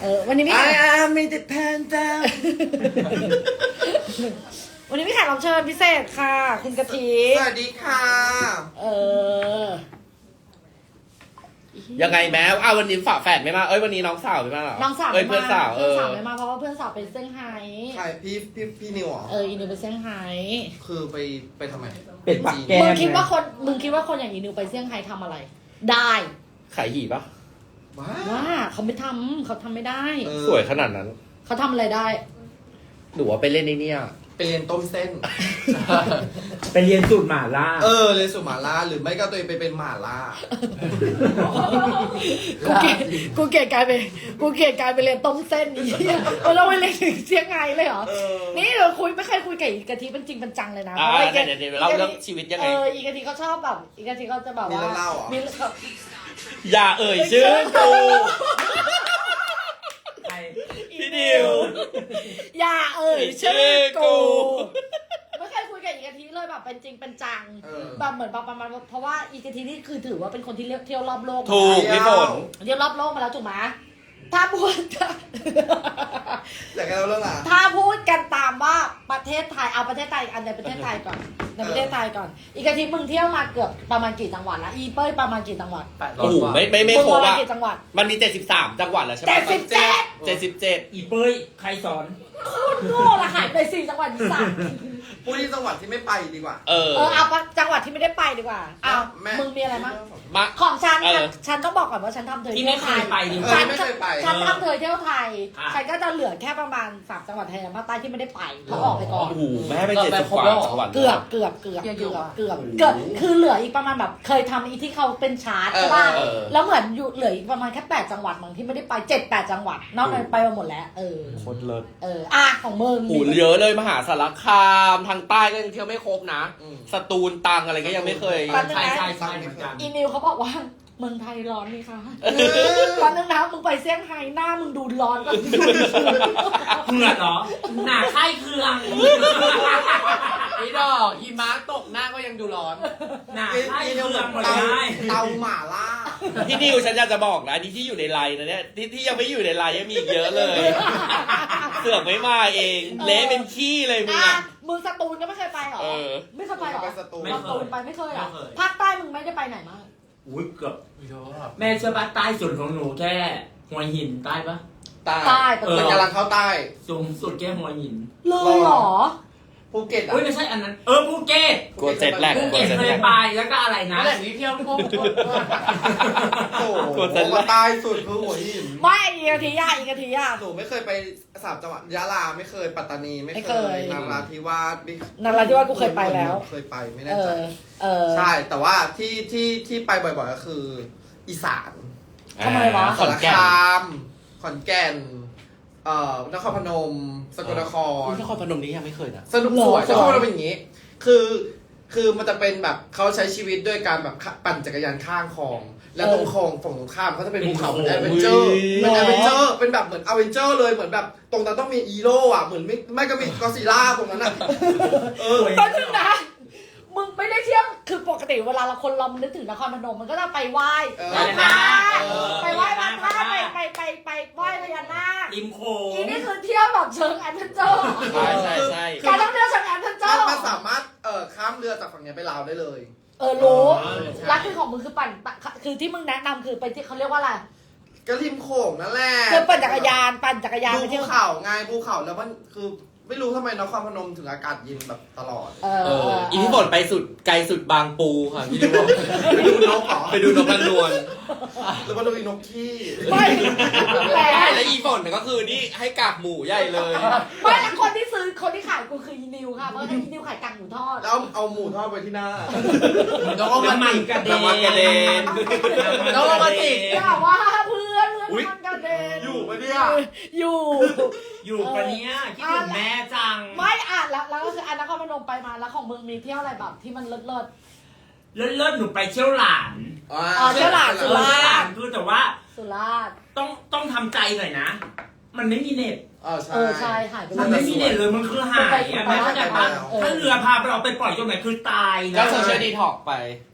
เออวันนี้มีแข I ก am independent วันนี้มีแขกรับเชิญพิเศษค่ะ คุณกะทิสวัสดีค่ะเออยังไงแม้อ้าววันนี้ฝาแฝดไม่มา เอ้ยวันนี้น้องสาวไม่มาเหรอน้องสาวเอ้ยไม่เพื่อนมาสาวเอเพื่อนอสาวไม่มาเพราะว่าเพื่อนสาวเป็นเซี่ยงไฮ้ใครพี่พี่พี่นิวเหรอเอออีนิวเป็นเซี่ยงไฮ้คือไปไปทำไมเป็ดปักจีนแก้ มึงคิดว่าคนมึงคิดว่าคนอย่างอีนิวไปเซี่ยงไฮ้ทำอะไร ได้ขายหี่ปะ ว้าว่าเขาไม่ทำเขาทำไม่ได้ เออสวยขนาดนั้นเขาทำอะไรได้ หรือว่าไปเล่นในเนี่ย ไปเรียนต้มเส้น ไปเรียนสูตรหม่าล่า เออเรียนสูตรหมาล่าหรือไม่ก็ตัวเองไปเป็นหมาล่า กูเกลียดกูเกลียดกลายไปกูเกลียดกลายไปเรียนต้มเส้นนี่เราไปเรียนถึงเซี่ยงไฮ้เลยเหรอเออนี่เราคุยไม่เคยคุยกับอีกะทิเป็นจริงเป็นจังเลยนะอ่าเพราะว่าอีกะเดี๋ยวเดี๋ยวเล่าเรื่องชีวิตยังไง เอออีกะทิเขาชอบแบบอีกะทิเขาจะแบบมีว่าเรื่องเล่าเหรอ มีเรื่อง อย่าเอ่ยชื่อกูใครพี่ ดิว อย่าเอ่ยชื่อชื่อกูกู ไม่เคยคุยกับอีกะทิเลยแบบเป็นจริงเป็นจังเออ แบบเหมือนแบบประมาณว่าเพราะว่าอีกะทินี่คือถือว่าเป็นคนที่เที่ยวรอบโลกถูกพี่ฝน เที่ยวรอบโลกมาแล้วถูกไหม ถ้าพูดอยากให้เราเรื่องอะไร ถ้าพูดกันตามว่าประเทศไทยเอาประเทศไทยอันในประเทศไทยก่อนในประเทศไทยก่อน อีกอาทิตย์มึงเที่ยวมาเกือบประมาณกี่จังหวัดละอีเป้ยประมาณกี่จังหวัดโอ้โหไม่ไม่ไม่มึงครปบระมาณอะกี่จังหวัด มันมี 73 จังหวัดแล้วใช่ไหมเจ็ดสิบเจ็ดเจ็ดสิบเจ็ดอีเป้ยใครสอน โคตรโง่ละหายไปสี่จังหวัดอีสานพูดที่จังหวัดที่ไม่ไปดีกว่าเออ เออเอาจังหวัดที่ไม่ได้ไปดีกว่าเอาแม่มึงมีอะไรมั้งมา ของฉันเออฉันต้องบอกก่อนว่าฉันทำเธอที่ไม่เคยไปดิเออฉันไม่เคยไป ฉันทำเธอเที่ยวไทย อะ ฉันก็จะเหลือแค่ประมาณสามจังหวัดไทยภาคใต้ที่ไม่ได้ไปเขาออกไปก่อน โอ้โหแม่ไปเจ็ดสิบกว่าจังหวัดเกือบเกือบเกือบเกือบเกือบเกือบเกือบคือเหลืออีกประมาณแบบเคยทำอีที่เขาเป็นชาร์ตใช่ป่ะเออเออ แล้วเหมือนอยู่เหลืออีกประมาณแค่แปดจังหวัดมั้งที่ไม่ได้ไปเจ็ดแปดจังหวัดนอกนั้นไปมาหมดแล้ว เออ โคตรเลิศเอออะของมึงหูเยอะเลยมหาสารคามทางใต้ก็ยังเที่ยวไม่ครบนะ อืม สตูลตังอะไรก็ยังไม่เคย ใช่ใช่ใช่เหมือนกัน อีนิวเขาบอกว่า เมืองไทยร้อนนี่ค่ะตอนนั้นนะมึงไปเซี่ยงไฮ้หน้ามึงดูร้อนก็เผือกเหรอ หนาไข้เคืองพี่ดอกหิมะตกหน้าก็ยังดูร้อน หนากินไข้กินเคืองหมดเตาเลยเตาหมาล่าพี่นิวฉันอยากจะบอกนะนี่ที่อยู่ในไลน์นะเนี่ยที่ที่ยังไม่อยู่ในไลน์ยังมีอีกเยอะเลย เสือกไม่มาเองเละเป็นขี้เลยมึงอะอะมึงสตูลก็ไม่เคยไปหรอเออไม่เคยไปหรอไปสตูลสตูลไปไม่เคยหรอภาคใต้มึงไม่ได้ไปไหนมาง อุ้ยเกือบแม่เชื่อปะใต้สุดของหนูแค่หัวหินใต้ปะใต้ ใต้ไปเออ มันกำลังเข้าใต้ สูงสุดแค่หัวหิน เลยเหรอ ภูเก็ตอะอุ้ยไม่ใช่อันนั้น เออภูเก็ตกลัวเจ็ตแลก ภูกลัวเก็ตเจ็ตเคแลยกไปแล้วก็อะไรนะ นั่นแหละที่เที่ยวทั่วทั่วทั่วโอ้โหกลัวเจ็ตแลกใต้สุดคือหัวหินไม่อีกอาทียาอีกอาทียาหนูไม่เคยไปสามจังหวัดยะลาไม่เคยปัตตานีไม่ไม่เคเคยยนราธิวาสไม่นราธิวาสกูเคยไปแล้ว เคยไปไม่เอแน่ใจอ เออ ใช่แต่ว่าที่ที่ที่ไปบ่อยๆก็คือ อีสานทำไมวะ ขอนแก่น สารคามขอนแก่น เอ่อนครพนม สกลนคร นครพนมนี่ยังไม่เคยนะ สนุกหรอสวยสนวยครพนมเป็นอย่างนี้ คือ คือมันจะเป็นแบบเขาใช้ชีวิตด้วยการแบบปั่นจักรยานข้างคลอง แล้วตรงคลองฝั่งตรงข้ามเขาจะเป็นภูเขาเหมือนแอดเวนเจอร์เป็นเป็นโอ้แอดโหเวนเจอร์ เป็นแบบเหมือนอเวนเจอร์เลย เหมือนแบบตรงนั้นต้องมีอีโร่อะเหมือนไม่ไม่ก็มีกอซิล่าตรงนั้นอะเออแป๊บนึงนะ มึงไม่ได้เที่ยวคือปกติเวลาเราคนเรานึกถึงนครพนมมันก็จะไปไหว้เออ พระธาตุเออ ไปไหว้พระธาตุไปไปไปไปไหว้พญานาคริมโขง อีนี่คือเที่ยวแบบเชิงแอดเวนเจอร์ใช่ใช่ใช่การท่องเที่ยวเชิงแอดเวนเจอมันร์มันสามารถเอ่อข้ามเรือจากฝั่งเนี้ยไปลาวได้เลย เออรู้อ๋อใช่รักคือของมึงคือปั่นปั่นคือที่มึงแนะนำคือไปที่เขาเรียกว่าอะไรก็ริมโขงนั่นแหละคือปั่นจักรยานปั่นจักรยานดูไปภูเที่ยว เขาไงภูเขาแล้วมันคือ ไม่รู้ทำไมนครพนมถึงอากาศเย็นแบบตลอด เอเออออีพี่ฝนไปสุดไกลสุดบางปูค่ะพี่ดิวบอกไปดูนกเหรอไปดูนกกระนวลหรือว่าดูอีนกที่ไม่แต่และอีฝนเนี่ยก็คือนี่ให้กากหมูใหญ่เลย ไม่แล้วคนที่ซื้อคนที่ขายกูคืออีนิวค่ะ เพราะว่าอีนิวขายกางหมูทอด แล้วเอาเอาหมูทอดไปที่หน้าน้องเอามาน้ำมัตินดกระเด็นน้ำมันกระเด็นน้องเอามาติดอย่าว่าเพื่ อนอุ๊เพื่อยนมันกระเด็นอยู่ปะเนี่ย อยู่ อยู่ปะเนี้ยคิดถึงแม่จังไม่อ่านแล้วแล้วก็คืออันนครพนมไปมาแล้วของมึงมีเที่ยวอะไรแบบที่มันเลิศเลิศ เลิศเลิศหนูไปเชี่ยวหลานอ๋ออ๋อเจ้าหลาน เอสุอราษฎร์เชี่ยวหลานคือแต่ว่าสุราษฎร์ต้องต้องทำใจหน่อยนะ มันไม่มีเน็ต เออใช่ เออใช่หายไปมันเลไม่ย มีเน็ตเลยมันคือหายอะแม่เข้าใจปะเออ ถ้าเรือพาเราไปปล่อยตรงไหนคือตายก็นะโซเชียลดีท็อกไปเเ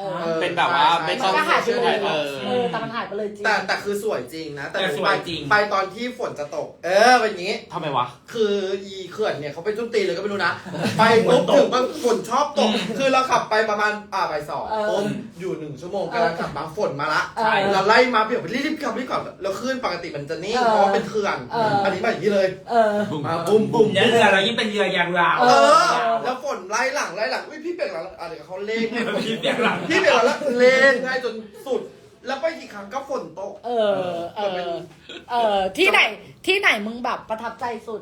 ออออ เป็นแบบว่าใช่ไม่ใช่ต้องก็หายไปเลย เออ เออแต่มันหายไปเลยจริง แต่แต่คือสวยจริงนะ แต่แต่หนูสวไปยจริง ไปตอนที่ฝนจะตก เออเป็นอย่างนี้ ทำไมวะ คืออีเขื่อนเนี่ยเขาไปจุ้มตีเลยก็ไม่รู้นะ ไปปุ๊บถึงบางฝนชอบตก คือเราขับไปประมาณอ่าบ่ายสองเออปุ๊บอยู่หนึ่งชั่วโมงกำลังขับบางฝนมาละเออเราไล่มาเบี่ยงรีบๆขับรีบก่อนแล้วคลื่นปกติมันจะนิ่งเออเพราะว่าเป็นเขื่อนเอออั อันนี้มาอย่างนี้เลยเออ มาบุ้มบุ้ม เนี่ยเรือเรายิ่งเป็นเรือยางราวเออเออแล้วฝนไล่หลังไล่หลังอุ้ยพี่เปียกหลังอะเดี๋ยวเขาเล่งให้พี่เปียกหลังพี่เปียกหลังแล้วเล่งให้จนสุด แล้วไปกี่ครั้งก็ฝนตก เออ เออ เออ ที่ไหน ที่ไหนมึงแบบประทับใจสุด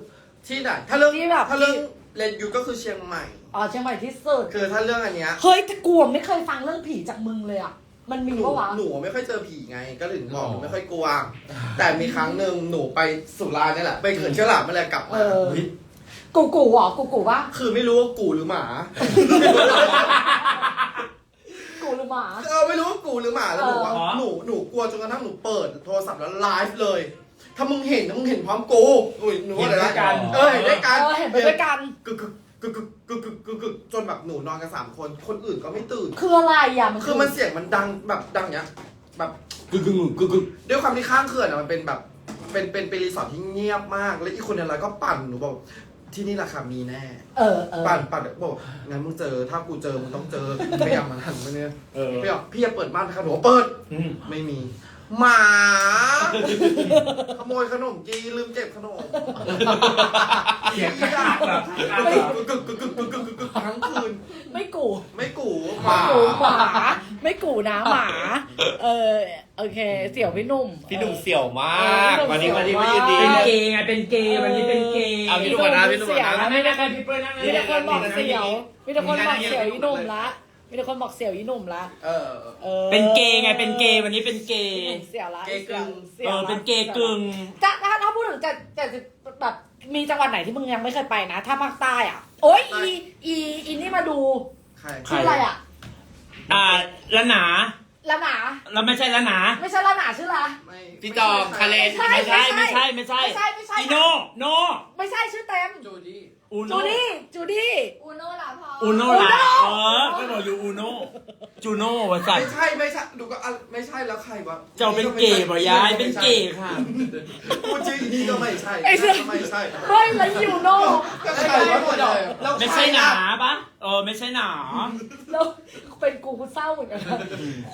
ที่ไหน ถ้าเรื่องที่แบบ ถ้าเรื่องที่เลนยูก็คือเชียงใหม่ อ๋อ เชียงใหม่ที่สุด คือถ้าเรื่องอันเนี้ย เฮ้ยแต่กลัวไม่เคยฟังเรื่องผีจากมึงเลยอะ มันมีหนูปะวะ หนูไม่ค่อยเจอผีไง ก็ถึงบอกอ๋อหนูไม่ค่อยกลัว แต่มีครั้งหนึ่งหนูไปสุราเนี่ยแหละ ไปเขื่อนเชี่ยวหลามมาเลยกลับเอมาอกูกูเหรอกูกูปะคือไม่รู้ว่ากูหรือหมากู หรือหมา เออไม่รู้ว่ากูหรือหมาแล้วบอกว่าเออ หนูหนูกลัวจนกระทั่งหนูเปิดโทรศัพท์แล้วไลฟ์เลย ถ้ามึงเห็นนะมึงเห็นพร้อมกูอุ้ยหนูว่าอะไรเห็นด้วยกันะน เออเห็นด้วยกันเออเห็นไปด้วยกัน กึกกึกกึกกึกกึกกึกกึกกึกจนแบบหนูนอนกันสามคน คนอื่นก็ไม่ตื่น คืออะไรอะมันคือมันเสียงมันดังแบบดังเนี้ยแบบกึกกึกกึกกึกด้วยความที่ข้างเขื่อนอะมันเป็นแบบเป็นเป็นเป็นรีสอร์ทที่เงียบมาก แล้วอีกคนเนี่ยอะไรก็ปั่นหนูบอก ที่นี่ราคามีแน่ เออเออ ปั่นปั่นบอกงั้นมึงเจอ ถ้ากูเจอมึงต้องเจอไม่อยากมาหันมาเนี่ยเออ พี่บอกพี่จะเปิดบ้านนะครับหนูบอกเปิด อืม ไม่มี หมา ขโมยขนมจีลืมเก็บขนมเสียงกระดาษแบบกึกกึกกึกกึกกึกกึกกึกทั้งคืน ไม่กูไม่กูหมา กูหมาไม่กูนะหมา เออโอเค เสี่ยวพี่หนุ่ม พี่หนุ่มเสี่ยวมากเออวันนี้วันนี้เสี่ไม่ยวยืนดีเป็นเกย์ไงเป็นเกย์วันนี้เป็นเกย์เอาพี่หนุ่มนะพี่หนุ่มนะ ไม่ได้ใครพี่เปิ้ลนั่งมีแต่คนบอกเสี่ยวมีแต่คนบอกเสี่ยวอีหนุ่มละ มีแต่คนบอกเสี่ยวอีหนุ่มละเออเออเป็นเกย์ไงเป็นเกย์วันนี้เป็นเกอีย์หนุ่มเสี่ยวละเกย์กึ่ง สี่ยวเออละเป็นเกย์กึ่งจะถ้าถ้าพูดถึงจะจะจะแบบมีจังหวัดไหนที่มึงยังไม่เคยไปนะ ถ้าภาคใต้อะ โอ้ยอีอีอีนี่มาดูใครชื่ออะไรอะอ่าละหนาละหนาเราไม่ใช่ละหนาไม่ใช่ละหนาชื่ออะไรไม่พี่จอมคาเลนใช่ไม่ใช่ ไม่ใช่ไม่ใช่ไม่ใช่ไม่ใช่ อีโนโนไม่ใช่ชื่อเต็มจูดี้ อูโนจูดี้จูดี้อูโน่ลาพออูโนอูโน่ล่ะเออก็บอกอยู่อูโนจูโนวะสัตไม่ว์ ใช่ไม่ใช่ดูก็อะไม่ใช่แล้วใครวะเจ้าเป็นเกย์บ่ยายเป็นเกย์ค่ะ พูดชื่ออีนี่ก็ไม่ใช่ไอ้เสื้อก็ไม่ใช่เฮ้ยแล้วยูโน่ก็ใครวะหมดเลย แล้วไม่ใครใช่หนาอะปะเออไม่ใช่หนา แล้วเป็นกูกูเศร้าเหมือนกันนะ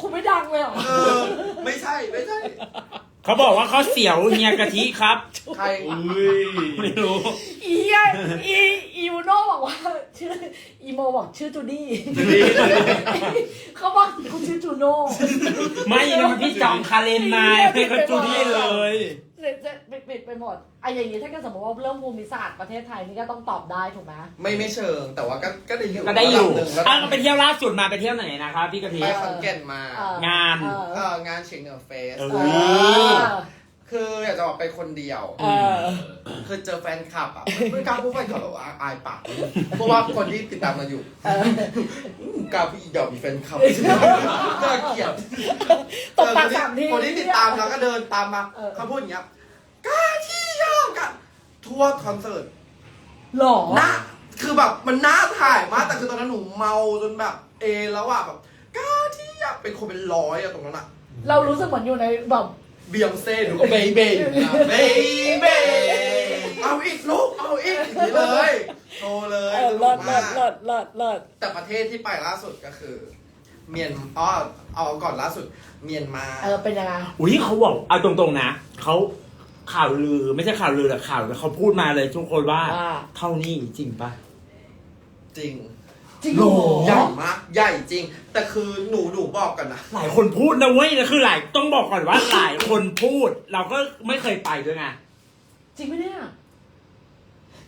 คุณไม่ดังเลยเหรอเออไม่ใช่ไม่ใช่ เขาบอกว่าเขาเสียวเฮียกะทิครับใครอุ้ยไม่รู้อีอะอีอียูโน่บอกว่าชื่ออีโมบอกชื่อจูดี้เขาบอกกูชื่อจูโน่ไม่นะมันพี่จอมคาเลนนายไม่เขาจูดี้เลยเสร็ จเสร็จปิดปิดไปหมดไอ้อย่างนี้ถ้าเกิดสมมติว่าเรื่องภูมิศาสตร์ประเทศไทยนี่ก็ต้องตอบได้ถูกไหม ไม่ไม่เชิง แต่ว่าก็ก็ได้อยู่ก็ได้อยู่ระดับหนึ่งแล้วอะก็ไปเที่ยวล่าสุดมาไปเที่ยวไหนนะครับพี่กะทิ ไปขอนแก่นมาเออ งาน เออ เอองานเชียงเหนือเฟส เอเออ คืออยากจะบอกไปคนเดียว เออ คือเจอแฟนคลับอะไม่กล้าพูดแฟนคลับหรอกอายอายปากเพราะว่าคนที่ติดตามเราอยู่เอออืมกล้าพี่อีดอกมีแฟนคลับน่าเกลียดตบปากสามทีคนที่ติดตามเราก็เดินตามมาเออ เขาพูดอย่างเงี้ยกล้าที่ยอมกันทัวร์คอนเสิร์ตหรอหน้าคือแบบมันน่าถ่ายมากแต่คือตอนนั้นหนูเมาจนแบบ เอแล้วอะแบบกล้าที่อยากเป็นคนเป็นร้อยอะตรงนั้นอะ เรารู้สึกเหมือนอยู่ในแบบ เบียงเซ่หนูก็เบย์เบย์เบย์เบย์เอาอีกลูกเอาอีกอย่างนี้เลยโทรเลยเออสนุเลิกศมาเลิศกเลิศเลิศเลิศแต่ประเทศที่ไปล่าสุดก็คือ เมียนอ๋อเอาก่อนล่าสุด เมียนมา เออ เป็นยังไงอุ้ยเขาบอกเอาตรงๆนะเขาข่าวลือไม่ใช่ข่าวลือหรอกข่าวแต่เขาพูดมาเลยทุกคนว่าว่า เท่านี้จริงปะจริง จริงเหรอ ใหญ่มากใหญ่จริง แต่คือหนูหนูบอกกันนะ หลายคนพูดนะเว้ยแล้วคือหลายต้องบอกก่อนว่า หลายคนพูด เราก็ไม่เคยไปด้วยไง จริงไหมเนี่ย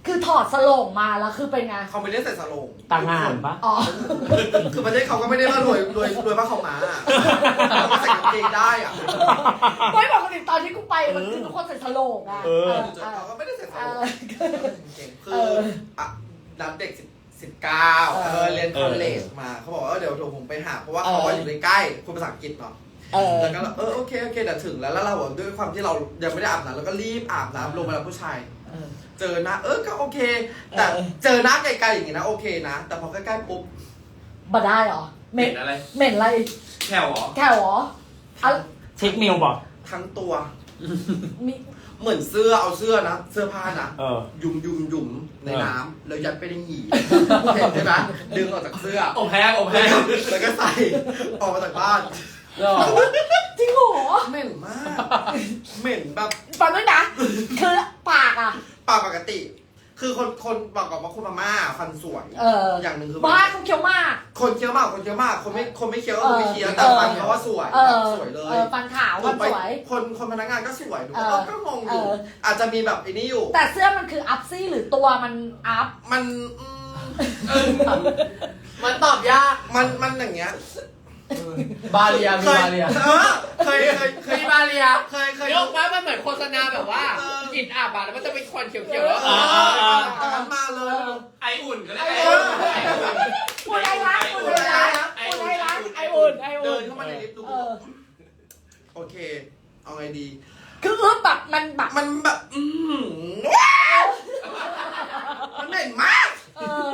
คือถอดสโลงมาแล้วคือเป็นไง เขาไม่ได้ใส่สโลงต่างงานปะ อ๋อ คือประเทศเขาก็ไม่ได้ว่ารวยรวยรวยมากเขามาอะเขาก็ใส่กางเกงได้อะไม่ปกติตอนที่กูไปมันคือทุกคนใส่สโลงอะเออ เออเขาก็ไม่ได้ใส่สเอโลองเก่งคืเอออ อะรับเด็กสิบ สิบเก้าเออเออเรียนคอลเลจมาเขาบอกว่าเออเดี๋ยวเดี๋ยวผมไปหา เพราะว่าเขาว่าอยู่ใกล้ๆคุณภาษาอังกฤษเนาะเออ แล้วก็เออโอเคโอเคเดี๋ยวถึงแล้วแล้วเราอะด้วยความที่เรายังไม่ได้อาบน้ำแล้วก็รีบอาบน้ำลงมาแล้วผู้ชาย เออ เจอหน้าเออก็โอเค แต่เออ เจอหน้าไกลๆอย่างงี้นะโอเคนะ แต่พอใกล้ๆปุ๊บมาได้เหรอเหม็นอะไรเหม็นอะไรแถวเหรอแถวเหรออะเช็คเมลบอกทั้งตัว มี เหมือนเสื้อเอาเสื้อนะ เสื้อผ้านะเออ ยุมยุมยุมในเออน้ำแล้วยัดไปในหี่เห็นใช่ไหมดึงออกจากเสื้อ อบแห้งอบแห้งแล้วก็ใส่ออกมาจากบ้านหรอจริงเหรอเหม็นมากเหม็นแบบ ฟังด้วยนะ คือปากอะ ปากปกติ คือคนคนบอกกับว่าคุณมาม่าฟันสวยเออ อย่างหนึ่งคือบ้านเขาเคี้ยวมาก คนเคี้ยวมากคนเคี้ยวมากคนไม่คนไม่เคี้ยวก็เออไม่เคี้ยวแต่เออฟันเขาว่าสวยเอแบอบสวยเลเอยอฟันขาวหนูฟันไปสวย คนคนพนักงานก็สวยหนูก็เออเออก็งงอยู่เออ อาจจะมีแบบไอ้นี้อยู่ แต่เสื้อมันคืออัพซี่หรือตัวมันอัพ มันอืมมันตอบยาก มันมันอย่างเงี้ย บาเรียมีเคยบาเรียเออเคยเคยเคยมีบาเรียเคยเคยยกว่ามันเหมือนโฆษณาแบบว่าเออ กลิ่นอาบอะแล้วมันจะเป็นควันเขียวๆแล้วเอเอออเออมาเลย ไออุ่นก็ได้ไอไออุ่อุ่นนพูดไอ้รักพูดไอ้รักพูดไอ้รักไอ้อุ่นไอ้เดิอุ่นนเข้ามาในลิฟต์ดูเออโอเค เอาไงดี คืออึ๊บแบบมันแบบมันแบบ อืมมันเหม็นมากเออ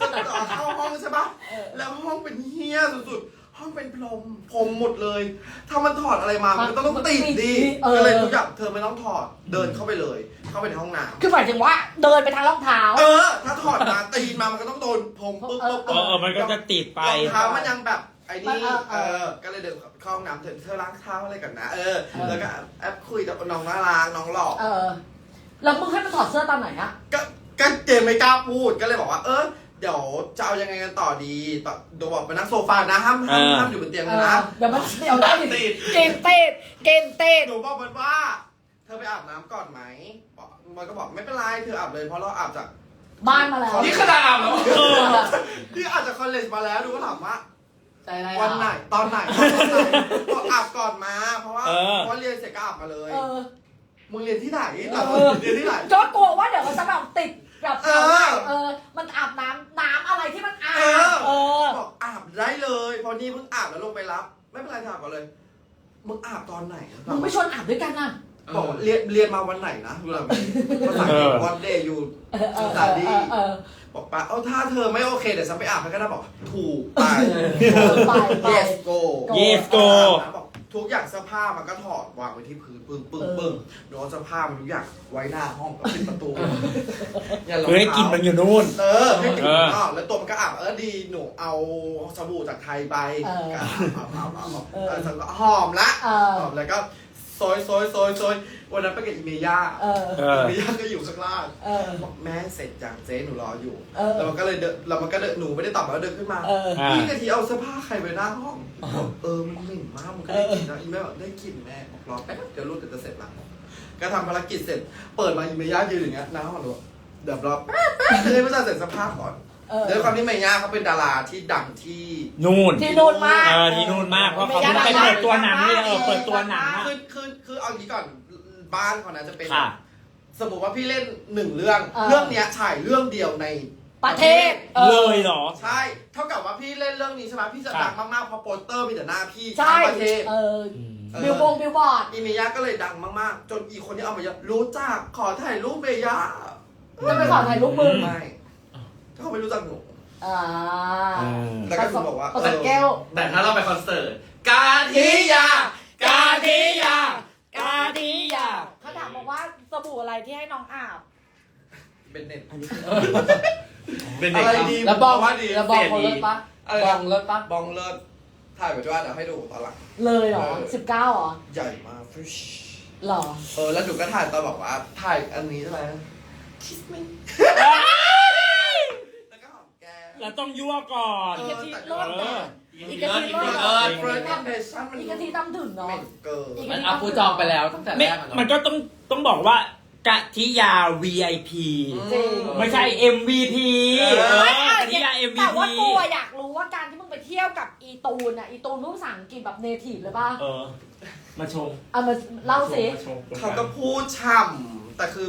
จะต่อเข้าห้องใช่ปะเออ แล้วห้องเป็นเฮี้ยสุดๆ ห้องเป็นพรมพรมหมดเลย ถ้ามันถอดอะไรมา มันก็ต้องติดดีเออ ก็เลยทุกอย่างเธอไม่ต้องถอด เดินเข้าไปเลย เข้าไปในห้องน้คือหมายถึงว่าเดินไปทางรองเท้าำเออ ถ้าถอดมาตีนมา มันก็ต้องโดนพรมปึ๊บปึ๊บเออเออมันก็จะติดไป รองเท้ามันยังแบบไอ้นี่เออเอเอออ ก็เลยเดินเข้าห้องน้ำเธอเธอล้างเท้าอะไรกันนะเออเออ แล้วก็แอปคุยกับน้องน่ารักน้องหล่อ เออ แล้วมึงให้มันถอดเสื้อตอนไหนอะ ก็ก็เจมไม่กล้าพูดก็เลยบอกว่า เออ เดี๋ยวจะเอายังไงกันต่อดีต่อเดี๋ยวบอกไปนั่งโซฟานะห้ามห้ามเออ ห้ามอยู่บนเตียงเอเลยอนะเดี๋ยวมันเดี๋ยวได้ติดเกณฑ์เต้นเกณฑ์เต้นหนูบอกมันว่า เธอไปอาบน้ำก่อนไหมบอกมันก็บอกไม่เป็นไรเธออาบเลยเพราะเราอาบจาก บ้านมาแล้วนี่ขนาดอาบแล้วเออที่อาบจากคอลเลจมาแล้วดูก็ถามว่า ใจอะไรวันไหนอะตอนไหนตอนไหนบอกอาบก่อนมา เพราะว่าเออ เพราะเรียนเสร็จก็อาบมาเลย เออมึงเรียนที่ไหนเออเรียนที่ไหนก็กลัวว่าเดี๋ยวมันจะแบบติด แบบเออเออ มันอาบน้ำน้ำอะไรที่มันอาบ เออ เออ บอกอาบได้เลยเพราะนี่เพิ่งอาบแล้วลงไปรับ ไม่เป็นไรถามก่อนเลย มึงอาบตอนไหนมึงไม่ชวนอาบด้วยกันน่ะ บอกว่าเรียนเรียนมาวันไหนนะดูหลังภาษาอังกฤษเออวันเดย์อยู่เออเออสาดีเออเออบอกป้าเอาถ้าเธอไม่โอเคเดี๋ยวฉันไปอาบให้ก็ได้บอก ถูกไป เออไปไป yes go yes go บอก ทุกอย่างเสื้อผ้ามันก็ถอดวางไว้ที่พื้นปึ้งปึ้งปึ้งหนูเอาเสื้อผ้ามันทุกอย่างไว้หน้าห้องก็ปิดประตูอย่ารองเพื่อให้กินมันอยู่นู่น เออให้กินเอออ๋อแล้วตัวมันก็อาบเออดีหนูเอาสบู่จากไทยไปเออ ก็อาบอาบอาบอาบเออเออฉันก็หอมละเออ หอมแล้วก็ โซยโซยโซยโซยวันนั้นไปกับอีเมย่าเออ เอออีเมย่าก็อยู่ข้างล่างเออ บอกแม่เสร็จจังเจ๊หนูรออยู่เออ แล้วมันก็เลยเดินแล้วมันก็เดินหนูไม่ได้ตอบแล้วเดินขึ้นมาเอออ่าพี่กะทิเอาเสื้อผ้าใครไปหน้าห้องบอกเออมันเหม็นมากมันก็ได้กลิ่นนะอีแม่บอกได้กลิ่นแม่บอกรอแป๊บเดี๋ยวลูกเดี๋ยวจะเสร็จละก็ทำภารกิจเสร็จ เปิดมาอีเมย่ายืนอย่างเงี้ยหน้าห้องหนูบอกเดี๋ยวรอแป๊บแป๊บเลยไม่ต้องเสร็จเสภาพก่อน เออ ด้วยความที่เมย่าเขาเป็นดาราที่ดังที่ นู่นที่นู่นมาก เออที่นู่นมากเพราะเขาเพิ่งไปเปิดตัวหนังเลยเออเปิดตัวหนังอะ คือคือคือเอางี้ก่อนบ้านเขานะจะเป็น ค่ะ สมมติว่าพี่เล่นหนึ่งเรื่อง เออ เรื่องเนี้ยฉายเรื่องเดียวในประเทศออ เลยเหรอ ใช่ เท่ากับว่าพี่เล่นเรื่องนี้ใช่ไหมพี่จะครับดังมากๆเพราะโปสเตอร์มีแต่หน้าพี่ใช่ทั้งประเทศ เอออืมเออ บิลบงบิลบอร์ดอีเมย่าก็เลยดังมากๆ จนอีกคนที่เอามาเยอะรู้จักขอถ่ายรูปเมย่าจะไปขอถ่ายรูปมึง ไม่ เขาไม่รู้จักหนู อ่าเออแล้วก็คือบอกว่าประสบแก้ว แต่ถ้าเราไปคอนเสิร์ต กาทิยา กาทิยา กาดียาเขาถามบอกว่าสบู่อะไรที่ให้น้องอาบ เป็นเน็ตเป็นเด็กอะไรครับดีแล้วบองว่าดี แล้วบองเขาเลิศปะอะไรบนะ องเลิศปะบองเลิศถ่ายไว้ด้วยเดี๋ยวให้ดูตอนหลัง เลยเหรอเออ สิบเก้าเหรอใหญ่มากฟิชเหรอ เออแล้วหนูก็ถ่ายตอนบอกว่าถ่ายอันนี้ใช่ไหมคิสมิ่งแล้วก็หอ มแก้มแล้วต้องยั่วก่อน อีกะทิรอดเอแต่ออีกะทิรอดเออ เฟิร์สอิมเพรสชั่นมันอีกะทิตำถึงเนาะ เหม็นเกินอีกมันอัพกูจองไปแล้วตั้งแต่แรไม่ กอะเนาะมันก็ต้องต้องบอกว่ากะทิยา VIP จริง ไม่ใช่ MVP เออเออ ไม่กะทิยา MVP แต่ว่ากูอะอยากรู้ว่าการที่มึงไปเที่ยวกับอีตูนอะอีตูนพูดภาษาอังกฤษแบบเนทีฟเลยป่ะเออ มาชมเอามาเล่าสิมาชม เขาก็พูดช่ำแต่คือ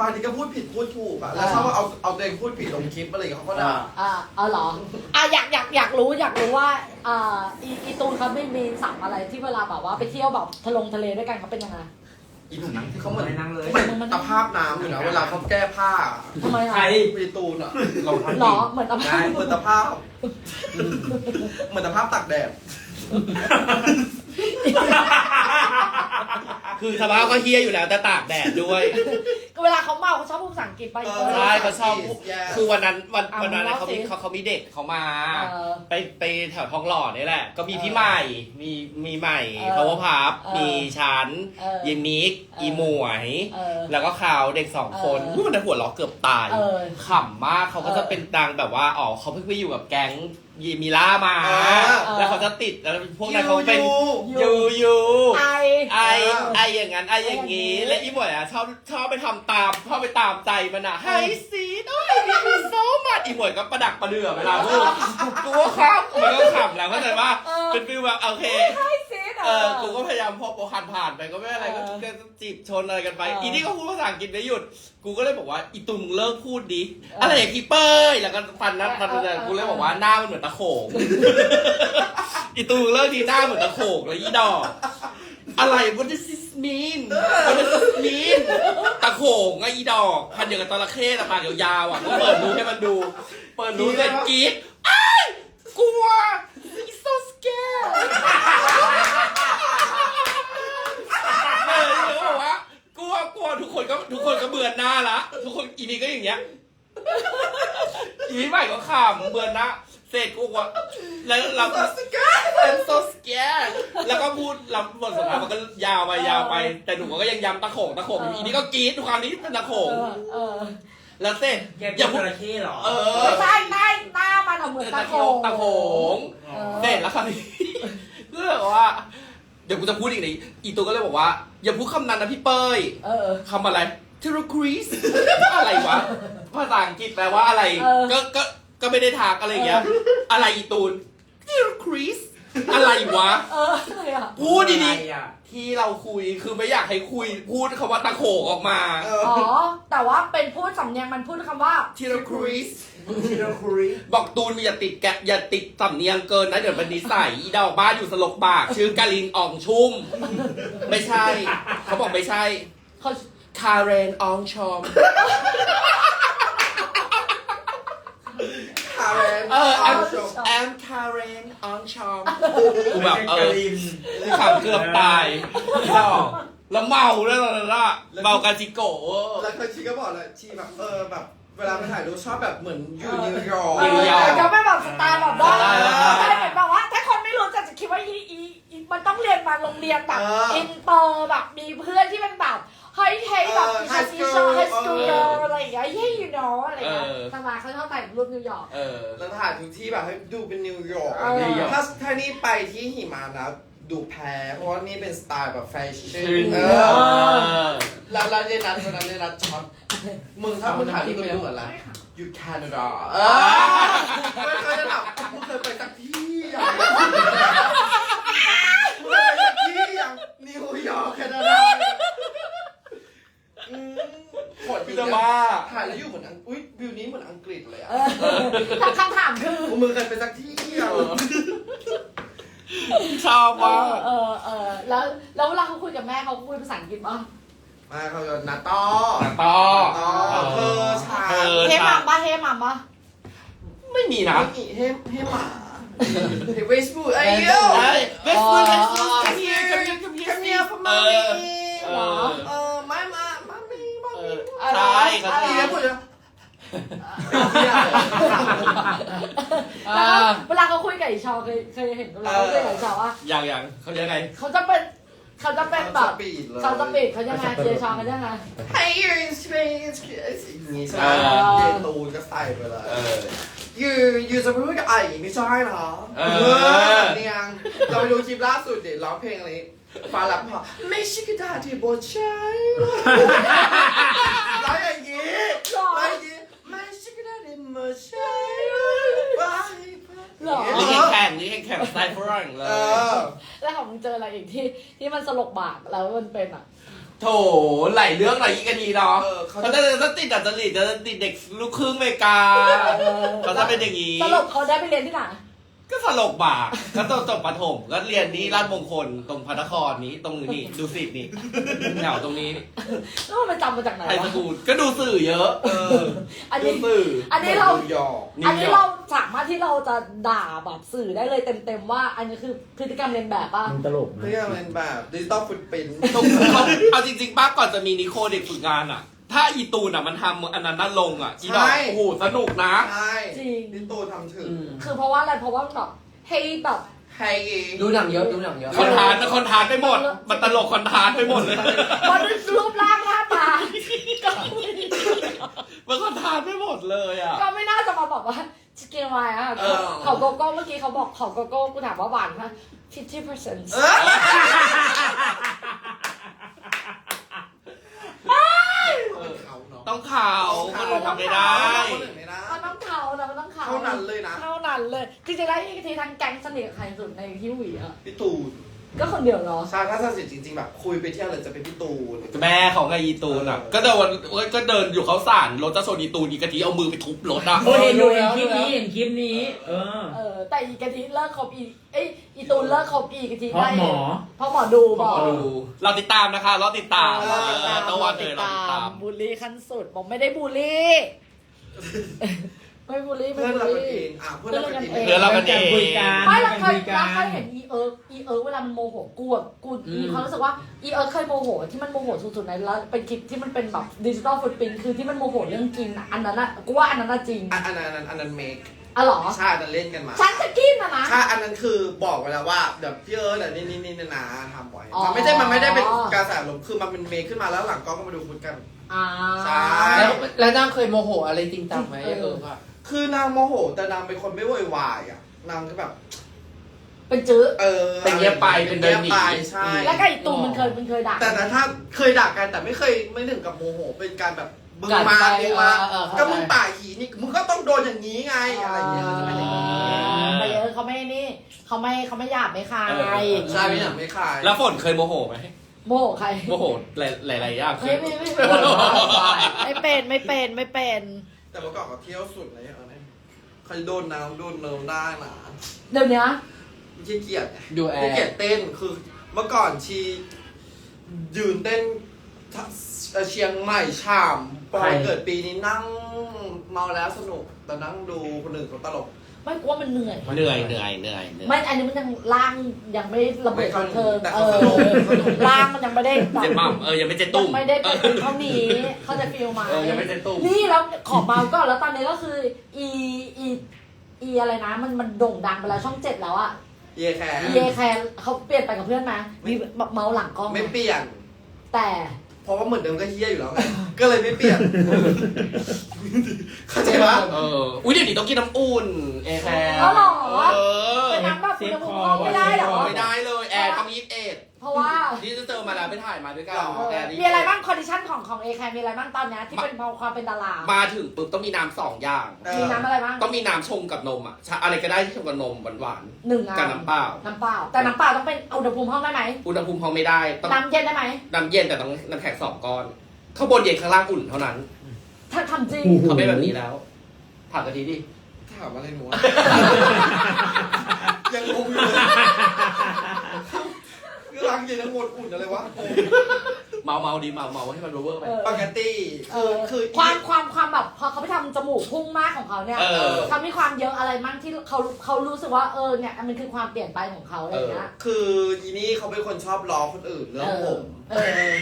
บางทีก็พูดผิดพูดถูกอะแล้วชอบว่าเอาเอาตัวเองพูดผิดลงคลิปอะไรอย่างเงี้ยเขาก็ด่า อ่าเอาเหรออะอยากอยากอยากรู้อยากรู้ว่าอ่าอีอีตูนเขาไม่มีสัมอะไรที่เวลาแบบว่าไปเที่ยวแบบทะลงทะเลด้วยกันเขาเป็นยังไงอีหนุ่มนั่งเขาเหมือนไม่นั่งเลยเหมือนตะภาพน้ำอยู่นะเวลาเขาแก้ผ้าทำไมใครอะวีตูนอะเราทำหรอเหมือนตะภาพเหมือนตะภาพเหมือนตะภาพตากแดด คือสภาพก็เฮี้ยอยู่แล้วแต่ตากแดดด้วยก็เวลาเขาเมาเขาชอบพูดภาษาอังกฤษไปเออ ใช่เขาชอบ Yeah คือวันนั้นวันอะวันนั้นมึงน่ะเล่าเขามีสิเขาเขามีเด็กเขามา เออไปไปแถวทองหล่อนี่แหละ ก็มีพี่ใหม่ มีมีใหม่เออพาวเวอร์พับเออมีฉันเออยีมิก เอออีอีหมวย เออแล้วก็เขาเด็กสองคนเอออุ๊ยมันหัวเราะเกือบตายเออขำมากเขาก็เออจะเป็นดังแบบว่าอ๋อเขาเพิ่งไปอยู่กับแก๊ง ยีมีล่ามาเออ แล้วเขาจะติดแล้วพวกนั้นเขาเป็นยูยูยูไอ ไอเออไออย่างนั้นไออย่างงี้ไออย่างงี้และอีหมวยอะชอบชอบไปทำตามชอบไปตามใจมันอะไฮซีดโอ้ยมีโซมัดอีหมวยก็ประดักประเดือเวลาพูดกูก็ขำมันก็ขำแล้วเข้าใจว่าเออ เป็นฟิลแบบโอเค ไอซีด เออกูก็พยายามพอผ่านผ่านๆไปก็ไม่อะไรก็เออก็จีบชนอะไรกันไปเอออีอีนี่ก็พูดภาษาอังกฤษไม่หยุด กูก็เลยบอกว่าอีตุงเลิกพูดดิเออออะไรอย่างพี่เป้ยแล้วก็ฟันนั้นฟันเออเอนั้นอกูเลยบอกว่าหน้ามันเหมือนตะโขงอีตุงเลิกดีหน้าเหมือนตะโขงแล้วอีดอกอะไร what does this mean what does this mean ตะโขงไงอีดอกพันอย่างกับตระเข้ตะปากยาวๆอะก็เปิดรูให้มันดู เปิดรูเสร็จกรี๊ดอ้ายกลัว It's so scared เออแล้วบอกว่ากลัวกลัว ทุกคนก็ทุกคนก็เบือนหน้าละทุกคนอีนี่ก็อย่างเงี้ยอีนี่ใหม่ก็ขำเบือนหน้าเสร็จกูว่าแล้วเราก็ I'm so scared แล้วก็พูดลำบทสุดท้ายมันก็ยาวไปยาวไป แต่หนูก็ยังย้ำตะโขงตะโขงอยู่อีนี่ก็กรี๊ดทุกครั้งนี้เป็นตะโขเองอเออแล้วเสร็จแกอเป็ย่านพูจดระเข้เหรอเออ ไม่ใช่หน้าหน้ามันอะเหมือนตะตะโขโขงงตะโขงเออเสร็จแล้วคราวนี้ ก็เลยบอกว่า เดี๋ยวกูจะพูดอีกเลยอีตัวก็เลยบอกว่า อย่าพูดคำนั้นนะพี่เป้ยเออ คำอะไร t e r r o c r i s อะไรวะภาษาอังกฤษแปลว่าอะไร เออ ก็ก็ก็ไม่ได้ทักอะไรอย่างเงี้ย อะไรอีตูน t e r r o c r i s อะไรวะ เอออะไรอะ พูดดีอะไรอะๆ ที่เราคุยคือไม่อยากให้คุยพูดคำว่าตะโขงออกมา เอออ๋อ แต่ว่าเป็นพูดสำเนียงมันพูดคำว่า t e r r o c r i s ทีเราคุยบอกตูนอย่าติดแกะอย่าติดสำเนียงเกินนะเดี๋ยวเป็นนิสัยอีดอกบ้านอยู่สลกปาก ชื่อกาลินอ่องชุ่ม ไม่ใช่ เขาบอกไม่ใช่เขาคาเรนอองชอม คาเรนเออเอา I'm ชม I'm Karen on Charm กูไม่แบบใช่เอกาอลินขำเกือบตายดอกแล้วเมาด้วยตอนนั้นอะเมากาจิโกะเวอร์ แล้วเคยชีก็บอกเลยชีแบบเออแบบเวลาไปถ่ายรูปชอบแบบเหมือนอยู่นิวยอร์กเออจะไม่แบบสไตล์แบบว่าสไตล์แบบใช่เหมือนแบบว่า ถ้าคนไม่รู้จะจะคิดว่าอีอีอีมันต้องเรียนมาโรงเรียนแบบเอออิ อินเตอร์แบบมีเพื่อนที่เป็นแบบ เฮ้ยเฮ้ยแบบเออฮัส high กี้ school ชอไฮสคูลเอออะไรอย่างเงี้ยเฮ้ย you know อะไรอย่างเงี้ยเออแต่มาเขาชอบแต่งรูปนิวยอร์กเออแล้วถ่ายทุกที่แบบให้ดูเป็นนิวยอร์กเออนิวยอร์กถ้าถ้านี่ไปที่หิมะนะดูแพ้เพราะว่านี่เป็นสไตล์แบบแฟชั่นเอเอออแล้วแล้วเรนัทวันนั้นเรนัทช็อตมึงถ้ามึงถ่ายที่มึงดูอะไรอยู่แคนาดาเออไม่เคยจะถามมึงเคยไปสักที่อย่างมึงเคยไปสักที่อย่างนิวยอร์กแคนาดาอืม ขอพี่จะบ้า ถ่ายแล้วอยู่เหมือนอังอุ้ยวิวนี้เหมือนอังกฤษเลยอะเออถ้าคำถามคือมึงเคยไปสักที่อะชอบเอมากอเออเออแล้วแล้วเวลาเขาคุยกับแม่เขาคุยภาษาอังกฤษป่ะมาเขาจะนาต้อหนังต่ออ๋อเธอชาเธอเฮมัมป่ะเฮมัมป่ะไม่มีนะไม่มีเฮมเฮมหมาเฮเวสบูไอ้เหี้ยเฮ้ยเวสต์อ๋อเวสต์คัมเฮียคัมเฮียคัมเฮียคัมเฮียพเอม่าอมีเอเหร ออเออไม่มามามีมาเอมีอใช่เขาอะไรใช่อีแล้วพูดเลยแล้วก็เวลาเขาคุยกับอีชอเคยเคยเห็นเวลาเขาคุยกับอีชอว่าอย่างอย่างเขาเรียกไงเขาจะเป็นเขาจะเป็นแบบปีดเลยเขาจะปิดเขายังไงเจชอเขายังไง Hey you're in space อย่างงี้ใช่ไหมเออเยตูนก็ใส่ไปเลยเออยูยูจะพูดกับไอ้ไม่ใช่เหรอเออ สำเนียงเราไปดูคลิปล่าสุดเด็ดร้องเพลงอะไร ฟ้าหลับพอไม่ใช่กระดาษที่บดใช้ร้องอย่างงี้หรอร้องอย่างงี้ไม่ใช่กระดาษที่บดใช้ไปหรอนี่แข่งนี่แข่งสไตล์ฝรั่งเลเอยอแล้วของมึงเจออะไรอีกที่ที่มันสลกบากแล้วมันเป็นอะโถไหลเรื่องไหลอีกกันดีเนาะเออเขาเขาจะจะติดดัดจริตจะติดเด็กลูกครึ่งอเมริกาเขาจะเป็นอย่างนี้สรุปเขาได้ไปเรียนที่ไหน ก็สลบบากก็ต้องจบประถมก็เรียนนี้ราชมงคลตรงพระนครนี้ตรงนี้ดูสิตนี่แถวตรงนี้นี่แล้วมันจำมาจากไหนไทยสวะกูลก็ดูสื่อเยอะ เอออันดูนี้ สื่ออันนี้เรานิวยอร์กอันนี้เราสามารถที่เราจะด่าแบบสื่อได้เลยเต็มๆว่า อันนี้คือพฤติกรรมเรียนแบบป่ะมึงตลกนะ เรื่องเป็นแบบดิจิตอลฟุตปรินตรงเขาเอาจริงๆป้าก่อนจะมีนิโคเด็กฝึกงานอะ ถ้าอีตูนอะมันทำอันนั้นน่าลงอะอีดอกโอ้โหสนุกนะ ใช่จริงนี่ตูทำถึงอืมคือเพราะว่าอะไรเพราะว่าแบบให้แบบไฮเองดูหนังเยอะดูหนังเยอะ คอนทานคอนทานไปหมด มันตลกคอนทานไปหมดเลยมันรูปร่างหน้าตาก็ไม่มันคอนทานไปหมดเลยอะ ก็ไม่น่าจะมาบอกว่าจะกินอะไรอะเออเขาโกโก้เมื่อกี้เขาบอกเขาโกโก้กูถามว่าหวานป่ะ50%เออ เขาเนาะ ต้องข่าวคนอื่นทำไม่ได้ คนอื่นไม่ได้มันต้องเขานะมันต้องเขาเท่านั้นเลยนะ เท่านั้นเลยจริงๆแล้วอีกทีทั้งแก๊งสนิทกับใครสุดในที่หวีอะพี่ตูน ก็คนเดียวเนาะ ใช่ถ้าสนิทจริงๆแบบคุยไปเที่ยวเลยจะเป็นพี่ตูน แม่ของไออีตูนอะก็เดินก็เดินอยู่เขาสารรถจะชนอีตูนอีกะทีเอามือไปทุบรถอะ โอ้ยเห็นอยู่เห็นคลิปนี้เห็นคลิปนี้ เออ เออ แต่อีกทีเลิกคบอีเอ้ยอีตูนเลิกคบอีกทีเพราะหมอ เพราะหมอดูบอกดูเราติดตามนะคะเราติดตามเออติดตามตะวันเลยเราติดตาม บูลลี่ขั้นสุดบอกไม่ได้บูลลี่ ไม่บูลลี่ไม่เพื่อนบูลเรากันลี่เองอะเพื่อนเรากันเอง เพื่อนเรากันเอง คุยกัน ไม่เราเคยคุยกันเราเคยเห็นอีเอิร์กอีเอิร์กเวลามันโมโหกูอะกูมีความรู้สึกว่าอีเอิร์กเคยโมโหที่มันโมโหสุดๆในแล้วเป็นคลิปที่มันเป็นแบบดิจิตอลฟุตปินคือที่มันโมโหเรื่องกินอะอันนั้นอะกูว่าอันนั้นอะจริงอันอันนั้นอันนั้นอันนั้นเมคอะเหรอใช่อันนั้นเล่นกันมา ฉันจะกินนะนะใช่อันนั้นคือบอกไว้แล้วว่าเดี๋ยวพี่เอิร์ธเดี๋ยวนี่นี่นี่นะทำไว้อ๋อ มันไม่ได้มันไม่ได้เป็นการสารลมณ์คือมันเป็นเมคขึ้นมาแล้วหลังกล้องก็มาดูฟุตกัน อ่า ใช่ แล้วแล้วนางเคยโมโหอะไรจริงจังไหมเออค่ะ คือนางโมโห แต่นางเป็นคนไม่โวยวายอะ นางก็แบบ เป็นจื้อเออเป็นเงียบไปเป็นเดินหนี งียบไปใช่ แล้วก็อีตูนมันเคยมันเคยด่า แต่แต่ถ้าเคยด่ากันแต่ไม่เคยไม่ถึงกับโมโห เป็นการแบบมึงกัดมาไปมึงมาเออเออเข้าใจ ก็มึงป่าหีนี่มึงก็ต้องโดนอย่างนี้ไงอะไรอย่างเงี้ยจะเป็นอย่างนี้ไปเออเขาไม่นี่เขาไม่เขาไม่หยาบไม่คายเออใช่ไม่อยากไม่ขาย แล้วฝนเคยโมโหไหมโมโหใครโมโหหลายๆอย่างเฮ้ยไม่ไม่ไม่ไม่เป็นไม่เป็นไม่เป็น แต่เมื่อก่อนก็เที่ยวสุดเลยเออเนี่ยใครโดนน้ำโดนเนิมได้นะเดี๋ยวนี้ขี้เกียจดูแอขี้ร์เกียจเต้นคือเมื่อก่อนชี ยืนเต้นทะเอ่อเชียงใหม่ชามปอยเกิดปีนี้นั่งเมาแล้วสนุกแต่นั่งดูคนอื่นเขาตลก ไม่กลัวมันเหนื่อย เหนื่อยเหนื่อยเหนื่อยเหนื่อย ไม่อันนี้มันยังล่างยังไม่ระเบิดไม่เข้าเธอแต่เอเขาอสนุกสนุก ล่างมันยังไม่ได้แบบเจ็บมั่มเออยังไม่เจ็บยัตุ้งมไม่ได้เป็นเท่านี้เขาใจะฟีลไหมาเออยังไม่เจ็บตุ้ม นี่แล้วขอเมาก่อนแล้วตอนนี้ก็คืออีอีอีอะไรนะ มันมันโด่งดังไปแล้วช่องเจ็ดแล้วอะเย่แคร์เยแคร์เขาเปลี่ยนไปกับเพื่อนไหมมีแบบเมาหลังกล้องไหมไม่เปลี่ยน แต่ เพราะว่าเหมือนเดิมก็เฮี้ยอยู่แล้วไงก็เลยไม่เปลี่ยน เข้าใจปะเออ อุ้ยเดี๋ยวนี้ต้องกินน้ำอุ่น แอร์แคร์แล้วหรอ เออแต่น้ำแบบอุณหภูมิห้องไม่ได้เหรอ ไม่ได้เลยแอ ร์ต้องยีิบเอ็ดเพราะว่าที่จะเจอมาแล้วไปถ่ายมาด้วยกันหรอเออแอร์นี่มีอะไรบ้างคอนดิชันของของเอแคร์มีอะไรบ้างตอนเนี้ยที่เป็นพอความเป็นดารา มาถึงปุ๊บต้องมีน้ำสองอย่าง เออ มีน้ำอะไรบ้างต้องมีน้ำชงกับนมอะชาอะไรก็ได้ที่ชงกับนมหวานหนึ่งๆกับน้ำเปล่า น้ำเปล่า แต่น้ำเปล่าต้องเป็นอุณหภูมิห้องได้ไหมอุณหภูมิพอไม่ได้ ต้องน้ำเย็นได้ไหมน้ำเย็นแต่ต้องน้ำแข็งสองก้อน ข้างบนเย็นข้างล่างอุ่นเท่านั้น ถ้าทำจริงโอ้โหเขาเป็นแบบนี้แล้ว ถามกันทีดิ ถามอะไรหนูอะ ยังงงอยู่เลยคือรัง เย็นทั้งหมดอุ่นอะไรวะเมาเมาดีเมาเมาให้มันเวอร์ไปเออปกติเอคืออคือความความความแบบพอเขาไปทำจมูกพุ่งมากของเขาเนี่ยเออ เขามีความเยอะอะไรมั่งที่เขาเขารู้สึกว่าเออเนี่ยมันคือความเปลี่ยนไปของเขาอะไรอย่างเงี้ยคืออีนี่เขาเป็นคนชอบล้อคนอื่นเรื่องผมเออเออ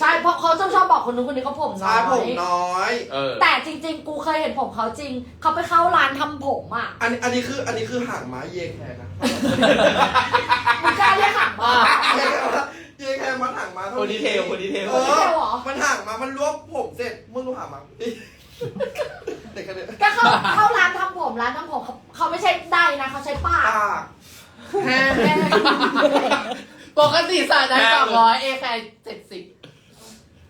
ใช่เพราะเขาชอบชอบบอกคนนู้นคนนี้เขาผมน้ใช่อยผมน้อย เออ แต่จริง ๆ กูเคยเห็นผมเขาจริง เขาไปเข้าร้านทำผมอะ อันนี้อันนี้คืออันนี้คือหางม้าเยแคร์นะ มึงกล้าเรียกหักมาเยแคร์มันหางม้าเท่าคนดีเทลคนดีเทลเอคนดีเทลเหรออมันหางม้ามันรวบผมเสร็จมึงรู้หางม้าเด็กแค่เนี้ยก็เข้าเข้าร้านทำผมร้านทำผมเขาเขาไม่ใช่ได้นะเขาใช้ปากปากแห้งแม่ปกติสายนั้นสองร้อยเอแคร์เจ็ดสิบ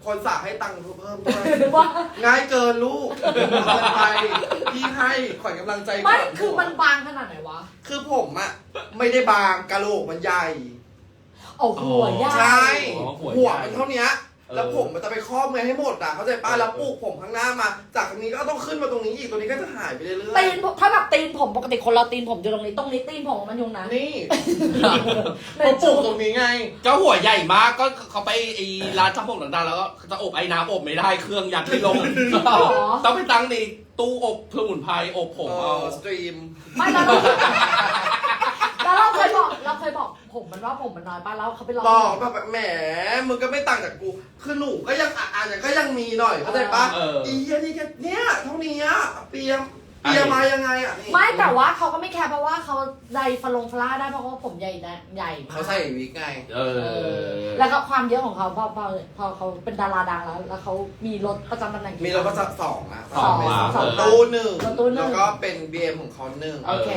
คนสั่งให้ตังค์เพิ่มด้วยว่าง่ายเกินลูกเอาไปพี่ให้ขวัญกำลังใจไม่ก่นคือมันบางขนาดไหนวะ คือผมอะไม่ได้บางกะโหลกมันใหญ่โอ้โหหัวใหญ่ ใช่ อ๋อหัวหัวใหญ่มันเท่าเนี้ย แล้วผมมันจะไปครอบไงให้หมดอะเข้าใจป้ะแล้วปลูกผมข้างหน้ามา จากตรงนี้ก็ต้องขึ้นมาตรงนี้อีกตรงนี้ก็จะหายไปเรื่อยตีนผมถ้าแบบตีนผมปกติคนเราตีนผมอยู่ตรงนี้ตรงนี้ตีนผมมันอยู่นะๆนี่ในผมปจูลูกตรงนี้ไง ก็หัวใหญ่มากก็เขาไปไอ้ร้านทำผมต่างๆแล้วก็จะอบไอ้น้ำอบไม่ได้เครื่องยัดไม่ลงต้องไปตั้งในตู้อบสมุนไพรอบผมเอเอา อสตรีม ไม่แล้วเราแล้วเราเคยบอกเราเคยบอก ผมมันว่าผมมันน้อยป่ะแล้วเขาไปลอง บอกแบบแหมมึงก็ไม่ต่างจากกู คือหนูก็ยังอะอะก็ยังมีหน่อยเข้าใจปะเอออี เหี้ยนี่แค่เนี้ยเท่านี้อะเปียมเปียมายังไงอะนี่ไม่แต่ว่าเขาก็ไม่แคร์เพราะว่าเขาไดฟลงฟลาได้เพราะว่าผมใหญ่นะใหญ่มากเขาใส่วิกไงเออแล้วก็ความเยอะของเขาพอพอพอเขาเป็นดาราดังแล้ว แล้วเขามีรถประจำตำแหน่ง มีรถประจำสองอะสองเป็นสองตู้หนึ่งรถตู้หนึ่ง แล้วก็เป็น BM ของเขาหนึ่งโอเค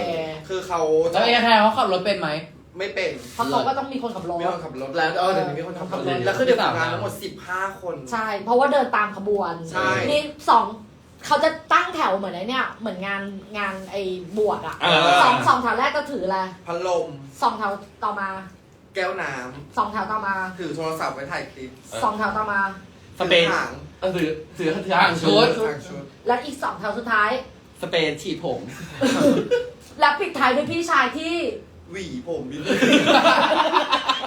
คือเขาแล้วเอแคร์เขาขับรถเป็นไหม ไม่เป็นเพราะเขาก็ต้องมีคนขับรถ มีคนขับรถแล้วเออเดี๋ยวนี้มีคนขับรถเออแล้วคือเด็กฝึกงานทั้งหมด15 คน ใช่ เพราะว่าเดินตามขบวนใช่ นี่สองเขาจะตั้งแถวเหมือนไอ้เนี่ย เหมือนงานงานไอ้บวชอะเออ สองสองแถวแรกก็ถืออะไรพัดลม สองแถวต่อมาแก้วน้สองแถวต่อมาำถือโทรศัพท์ไว้ถ่ายคลิปสองแถวต่อมา สเปนถือหางเออถือถือถือห่างชุดทางชุด และอีกสองแถวสุดท้าย สเปนฉีดผม และปิดท้ายด้วยพี่ชายที่ หวีผมบินเลย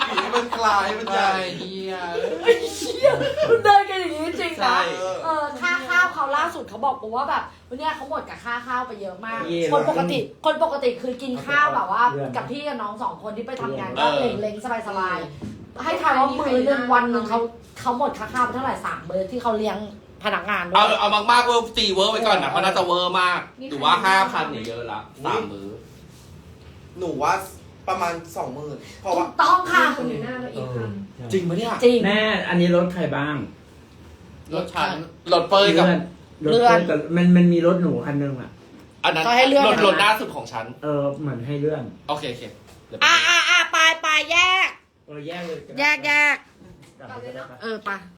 หวีให้มันคลายให้มันใหญ่ เฮียไอ้เชี่ยมันเดินกันอย่างนี้จริงใช่ นะเออค่าข้าวเขาล่าสุดเขาบอกกูว่าแบบวันเนี้ยเขาหมดกับค่าข้าวไปเยอะมาก เย่คนปกติ คนปกติคือกินข้าวแบบว่า เรื่อง กับพี่กับน้องสองคนที่ไปทำงานเอก็อเล็งๆสบายๆให้ทายว่ามือหนึ่งวันหนึ่งเขาเขาหมดค่าข้าวไปเท่าไหร่สามมื้อที่เขาเลี้ยงพนักงานด้เอาวยเอามากๆเวอร์ตีเวอร์ไว้ก่อนนะเพราะน่าจะเวอร์มากหรือว่าห้าพันเนี่ยเยอะละสามมื้อ หนูว่าประมาณสองหมื่นเพราะถูว่ากต้องค่ะคนอยู่หน้าเราอีกคันจริงปะเนี่ยจริง แม่อันนี้รถใครบ้างรถฉันรถเปยกับรถเพื่อนกับมันมันมีรถหนูคันนึงอะ อันนั้นเขาให้เลือกรถนะ รถหน้าสุดของฉัน เออเหมือนให้เลื่อนโอเคโอเคเดี๋ยวไปอ่าอ่าอ่าไปไปแยก เออแยกเลยแยกแยกกลับไปก็ได้ปะ เออไป